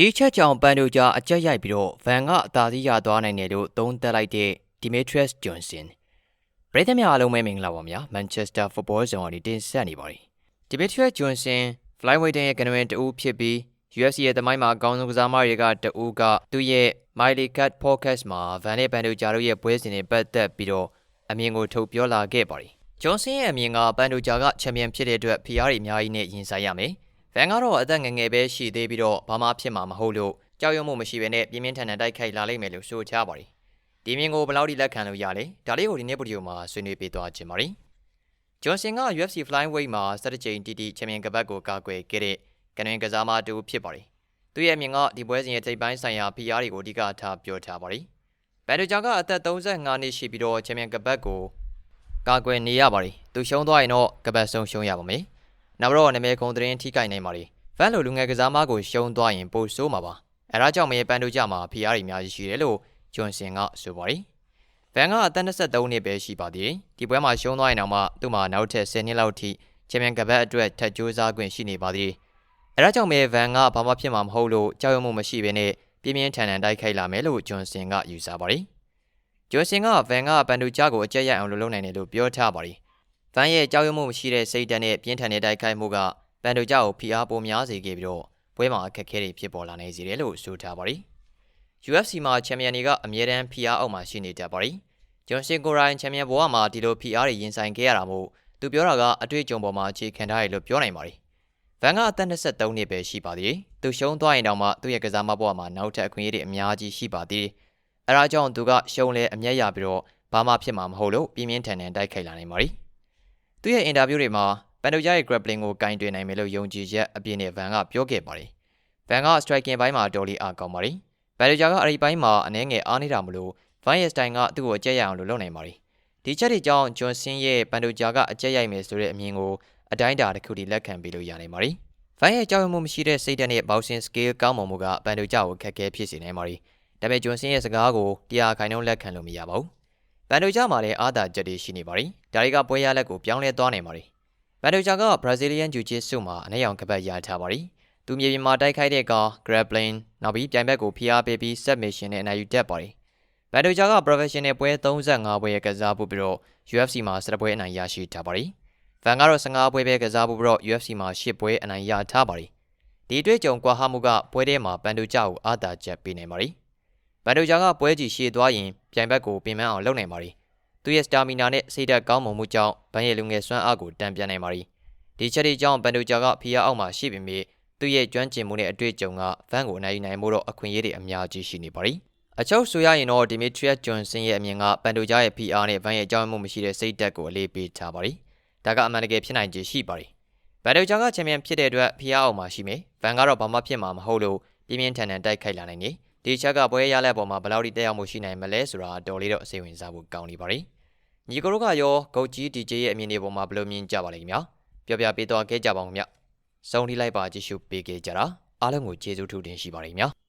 ဒီချက်ကြောင့်ပန်ဒိုဂျာအကြက်ရိုက်ပြီးတော့ဗန်ကအသာစီးရသွားနိုင်တယ်လို့သုံးသပ်လိုက်တဲ့ Demetrius Johnson ပရိသတ်များအားလုံးပဲမင်္ဂလာပါဗျာ Manchester Football Zone ကနေတင်ဆက်နေပါတယ် Demetrius Johnson flyweight ရဲ့ကနဝင်တူဖြစ်ပြီး UFC ရဲ့တမိုင်းမှာအကောင်းဆုံးကစားမတွေကတူကသူ့ရဲ့ Miley Cut Podcast မှာဗန်နဲ့ပန်ဒိုဂျာတို့ရဲ့ပွဲစဉ်တွေပတ်သက်ပြီးတော့အမြင်ကိုထုတ်ပြောလာခဲ့ပါတယ်ဂျွန်ဆင်းရဲ့အမြင်ကပန်ဒိုဂျာကချန်ပီယံဖြစ်တဲ့အတွက်ဖိအားတွေအများကြီးနဲ့ရင်ဆိုင်ရမယ်။ ဗန်ကတော့အသက်ငယ်ငယ်ပဲရှိသေးပြီးတော့ဘာမှဖြစ်မှာမဟုတ်လို့ကြောက်ရွံ့မှုမရှိဘဲနဲ့ပြင်းပြင်းထန်ထန်တိုက်ခိုက်လာလိမ့်မယ်လို့ဆိုချပါတယ်။ဒီမြင်ကိုဘယ်လောက်ထိလက်ခံလို့ရလဲ။ဒါလေးကိုဒီနေ့ဗီဒီယိုမှာဆွေးနွေးပေးသွားခြင်းပါတယ်။ဂျွန်ဆင်က UFC Flyweight မှာစတဲ့ချိန်တီတီချန်ပီယံကပတ်ကိုကာကွယ်ခဲ့တဲ့ကနွင်ကစားမတူဖြစ်ပါတယ်။သူရဲ့အမြင်ကဒီပွဲစဉ်ရဲ့ထိပ်ပိုင်းဆိုင်ရာဖိအားတွေကိုအဓိကထားပြောထားပါတယ်။ဘန်ဒိုဂျာကအသက်35နှစ်ရှိပြီးတော့ချန်ပီယံကပတ်ကိုကာကွယ်နေရပါတယ်သူရှုံးသွားရင်တော့ကပတ်ဆုံးရှုံးရပါမယ် နောက်တော့နာမည်ခုံသတင်းထိခိုက်နိုင်ပါတယ်ဖန်လိုလူငယ်ကစားမကိုရှုံးသွားရင်ပိုဆိုးမှာပါအဲဒါကြောင့်မေပန်တို့ကြမှာဖီအားတွေအများကြီးရှိတယ်လို့ဂျွန်ဆင်ကဆိုပါတယ်ဗန်ကအသက်23နှစ်ပဲရှိပါသေးတယ်ဒီပွဲမှာရှုံးသွားရင်တော့မှသူ့မှာနောက်ထပ်10နှစ်လောက်ထိချန်ပီယံကပတ်အတွက်ထပ်ကြိုးစားခွင့်ရှိနေပါသေးတယ်အဲဒါကြောင့်မေဗန်ကဘာမှဖြစ်မှာမဟုတ်လို့ကြောက်ရွံ့မှုမရှိဘဲနဲ့ပြင်းပြင်းထန်ထန်တိုက်ခိုက်လာမယ်လို့ဂျွန်ဆင်ကယူဆပါတယ်ဂျွန်ဆင်ကဗန်ကပန်ဒူဂျာကိုအကြက်ရိုက်အောင်လုပ်လုပ်နိုင်တယ်လို့ပြောထားပါတယ်။ ဗန်ရဲ့ကြောက်ရွံ့မှုမရှိတဲ့စိတ်ဓာတ်နဲ့ပြင်းထန်တဲ့တိုက်ခိုက်မှုကပန်ဒူဂျာကိုဖိအားပိုများစေခဲ့ပြီးတော့ပွဲမှာအခက်အခဲတွေဖြစ်ပေါ်လာနိုင်စေတယ်လို့ဆိုထားပါတယ်။ UFC မှာချန်ပီယံတွေကအမြဲတမ်းဖိအားအောက်မှာရှိနေတတ်ပါတယ်။ဂျွန်ဆင်ကိုရိုင်းချန်ပီယံဘဝမှာဒီလိုဖိအားတွေရင်ဆိုင်ခဲ့ရတာမို့သူပြောတာကအတွေ့အကြုံပေါ်မှာအခြေခံထားတယ်လို့ပြောနိုင်ပါတယ်။ဗန်ကအသက်23နှစ်ပဲရှိပါသေးတယ်။သူရှုံးသွားရင်တောင်မှသူ့ရဲ့ကစားမဘဝမှာနောက်ထပ်အခွင့်အရေးတွေအများကြီးရှိပါသေးတယ်။အဲဒါကြောင့်သူကရှုံးလဲအမျက်ရပြီးတော့ဘာမှဖြစ်မှာမဟုတ်လို့ပြင်းပြင်းထန်ထန်တိုက်ခိုက်လာနိုင်ပါတယ်။ သူရဲ့အင်တာဗျူးတွေမှာပန်ဒိုဂျာရဲ့ grappling ကိုကင်တွင်နိုင်မယ်လို့ယုံကြည်ချက်အပြည့်နဲ့ဗန်ကပြောခဲ့ပါတယ်။ဗန်က striking ဘိုင်းမှာတော်လီအားကောင်းပါတယ်။ပန်ဒိုဂျာကအဲ့ဒီဘိုင်းမှာအနည်းငယ်အားနေတာမလို့ဗန်ရဲ့စတိုင်ကသူ့ကိုအကျက်ရအောင်လုပ်လုပ်နိုင်ပါတယ်။ဒီချက်တွေကြောင့်ဂျွန်ဆင်းရဲ့ပန်ဒိုဂျာကအကျက်ရိုက်မယ်ဆိုတဲ့အမြင်ကိုအတိုင်းအတာတစ်ခုထိလက်ခံပေးလို့ရနိုင်ပါတယ်။ဗန်ရဲ့ကြောက်ရွံ့မှုမရှိတဲ့စိတ်ဓာတ်နဲ့ boxing skill ကောင်းမွန်မှုကပန်ဒိုဂျာကိုခက်ခဲဖြစ်စေနိုင်ပါတယ်။ဒါပေမဲ့ဂျွန်ဆင်ရဲ့စကားကိုတရားခိုင်နှုန်းလက်ခံလို့မရပါဘူး။ ဘန်ဒိုဂျာမှာလည်းအာသာချက်တွေရှိနေပါတယ်။ဒါတွေကပွဲရလက်ကိုပြောင်းလဲသွားနိုင်ပါတယ်။ဘန်ဒိုဂျာကဘရာဇီးလီးယန်ဂျူဂျစ်ဆုမှာအနေအောင်ကပတ်ရထားပါတယ်။သူမြေပြင်မှာတိုက်ခိုက်တဲ့က grappling နောက်ပြီးပြိုင်ဘက်ကိုဖိအားပေးပြီး submission နဲ့အနိုင်ယူတတ်ပါတယ်။ဘန်ဒိုဂျာက professional ပွဲ35ပွဲကစားဖို့ပြီးတော့ UFC မှာ10ပွဲအနိုင်ရရှိထားပါတယ်။ဗန်ကတော့15ပွဲပဲကစားဖို့ပြီးတော့ UFC မှာ10ပွဲအနိုင်ရထားပါတယ်။ဒီတွေ့ကြုံကွာဟမှုကပွဲထဲမှာဘန်ဒိုဂျာကိုအာသာချက်ပေးနိုင်ပါတယ်။ဗန်ဒိုဂျာကပွဲကြီးရှည်သွားရင် ပြိုင်ဘက်ကိုပင်ပန်းအောင်လုပ်နိုင်ပါ ರಿ သူရဲ့စတာမီနာနဲ့စိတ်ဓာတ်ကောင်းမွန်မှုကြောင့်ဗန်ရဲ့လူငယ်စွမ်းအားကိုတန်ပြန်နိုင်ပါ ರಿ ဒီချက်တွေကြောင့်ဗန်ဒိုဂျာကဖီယာအောက်မှာရှိပေမဲ့သူ့ရဲ့ကျွမ်းကျင်မှုနဲ့အတွေ့အကြုံကဗန်ကိုအနိုင်ယူနိုင်မှုတော့အခွင့်အရေးတွေအများကြီးရှိနေပါ ರಿ အချုပ်ဆိုရရင်တော့ဒီမီထရီယက်ဂျွန်ဆင်ရဲ့အမြင်ကဗန်ဒိုဂျာရဲ့ PR နဲ့ဗန်ရဲ့အကြောင်းမှုမရှိတဲ့စိတ်ဓာတ်ကိုအလေးပေးထားပါ ರಿ ဒါကအမှန်တကယ်ဖြစ်နိုင်ခြေရှိပါ ರಿ ဗန်ဒိုဂျာကချန်ပီယံဖြစ်တဲ့အတွက် PR အောက်မှာရှိမယ်ဗန်ကတော့ဘာမှဖြစ်မှာမဟုတ်လို့ပြင်းပြင်းထန်ထန်တိုက်ခိုက်လာနိုင်တယ် ဒီချက်ကပွဲရလက်ပေါ်မှာဘယ်လောက်ထိတက်ရောက်မှုရှိနိုင်မလဲဆိုတာတော်လေးတော့အစိဝင်စားဖို့ကောင်းနေပါပြီ။ညီကိုတို့ကရောဂုတ်ကြီး DJ ရဲ့အမြင်တွေပေါ်မှာဘယ်လိုမြင်ကြပါလိမ့်ခင်ဗျာ။ပြောပြပေးသွားခဲ့ကြပါဦးခင်ဗျ။စုံထိလိုက်ပါကြည့်ရှုပေးခဲ့ကြတာအားလုံးကိုကျေးဇူးထူးတင်ရှိပါရခင်ဗျာ။